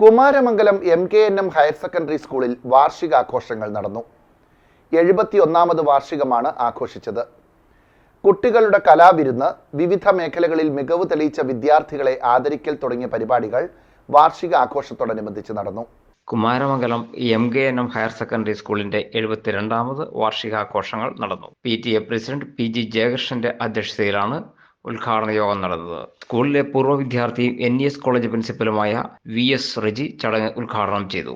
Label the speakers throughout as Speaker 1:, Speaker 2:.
Speaker 1: Kumaramangalam M K N M higher secondary സ്കൂളിൽ വാർഷികാഘോഷങ്ങൾ നടന്നു. എഴുപത്തിയൊന്നാമത് വാർഷികമാണ് ആഘോഷിച്ചത്. കുട്ടികളുടെ കലാവിരുന്ന് വിവിധ മേഖലകളിൽ മികവ് തെളിയിച്ച വിദ്യാർത്ഥികളെ ആദരിക്കൽ തുടങ്ങിയ പരിപാടികൾ വാർഷിക ആഘോഷത്തോടനുബന്ധിച്ച് നടന്നു.
Speaker 2: Kumaramangalam M K N M higher secondary സ്കൂളിന്റെ എഴുപത്തിരണ്ടാമത് വാർഷികാഘോഷങ്ങൾ നടന്നു. P T A president P G ജയകൃഷ്ണന്റെ അധ്യക്ഷതയിലാണ് ഉദ്ഘാടന യോഗം നടന്നത്. സ്കൂളിലെ പൂർവ വിദ്യാർത്ഥിയും എൻ ഇ എസ് കോളേജ് പ്രിൻസിപ്പലുമായ വി എസ് റെജി ചടങ്ങ് ഉദ്ഘാടനം ചെയ്തു.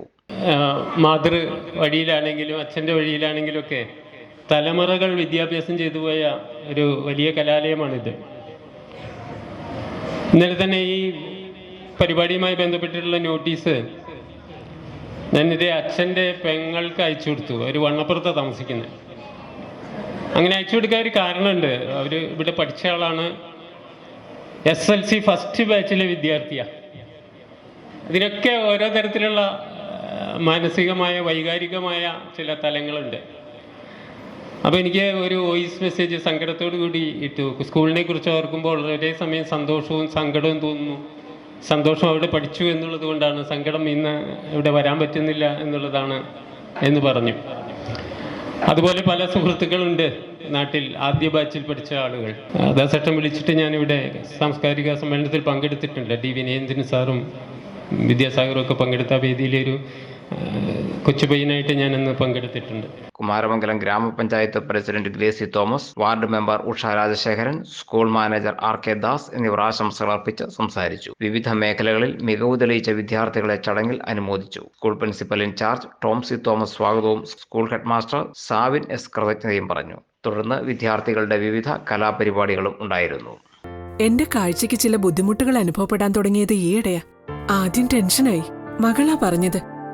Speaker 3: മാതൃ വഴിയിലാണെങ്കിലും അച്ഛന്റെ വഴിയിലാണെങ്കിലും ഒക്കെ തലമുറകൾ വിദ്യാഭ്യാസം ചെയ്തു പോയ ഒരു വലിയ കലാലയമാണിത്. ഇന്നലെ തന്നെ ഈ പരിപാടിയുമായി ബന്ധപ്പെട്ടിട്ടുള്ള നോട്ടീസ് ഞാനിത് അച്ഛന്റെ പെങ്ങൾക്ക് അയച്ചു കൊടുത്തു. ഒരു വണ്ണപ്പുറത്താണ് താമസിക്കുന്നത്. അങ്ങനെ അയച്ചു കൊടുക്കാൻ ഒരു കാരണമുണ്ട്. അവർ ഇവിടെ പഠിച്ച ആളാണ്. എസ് എൽ സി ഫസ്റ്റ് ബാച്ചിലെ വിദ്യാർത്ഥിയാണ് ഇതിനൊക്കെ ഓരോ തരത്തിലുള്ള മാനസികമായ വൈകാരികമായ ചില തലങ്ങളുണ്ട്. അപ്പോൾ എനിക്ക് ഒരു വോയിസ് മെസ്സേജ് സങ്കടത്തോടു കൂടി ഇട്ടു. സ്കൂളിനെ കുറിച്ച് ഓർക്കുമ്പോൾ ഒരേ സമയം സന്തോഷവും സങ്കടവും തോന്നുന്നു. സന്തോഷം അവിടെ പഠിച്ചു എന്നുള്ളത് കൊണ്ടാണ് സങ്കടം ഇന്ന് ഇവിടെ വരാൻ പറ്റുന്നില്ല എന്നുള്ളതാണ് എന്ന് പറഞ്ഞു. അതുപോലെ പല സുഹൃത്തുക്കളുണ്ട് നാട്ടിൽ ആദ്യ ബാച്ചിൽ പഠിച്ച ആളുകൾ. അതാ ചട്ടം വിളിച്ചിട്ട് ഞാനിവിടെ സാംസ്കാരിക സമ്മേളനത്തിൽ പങ്കെടുത്തിട്ടുണ്ട്. ഡി വിനയേന്ദ്രൻ സാറും വിദ്യാസാഗറും ഒക്കെ പങ്കെടുത്ത വേദിയിലൊരു കൊച്ചു ഞാൻ ഇന്ന് പങ്കെടുത്തിട്ടുണ്ട്.
Speaker 2: കുമാരമംഗലം ഗ്രാമപഞ്ചായത്ത് president Gracy Thomas ward member Usha Rajasekharan school manager R K Das എന്നിവർ ആശംസകൾ അർപ്പിച്ച് സംസാരിച്ചു. വിവിധ മേഖലകളിൽ മികവ് തെളിയിച്ച വിദ്യാർത്ഥികളെ ചടങ്ങിൽ അനുമോദിച്ചു. School principal in charge Tomsy Thomas സ്വാഗതവും സ്കൂൾ ഹെഡ്മാസ്റ്റർ സാവിൻ എസ് കൃതജ്ഞതയും പറഞ്ഞു. തുടർന്ന് വിദ്യാർത്ഥികളുടെ വിവിധ കലാപരിപാടികളും ഉണ്ടായിരുന്നു.
Speaker 4: എന്റെ കാഴ്ചയ്ക്ക് ചില ബുദ്ധിമുട്ടുകൾ അനുഭവപ്പെടാൻ തുടങ്ങിയത് ഈയിടെയാ. ആദ്യം ടെൻഷനായി. മകളാ പറഞ്ഞത്.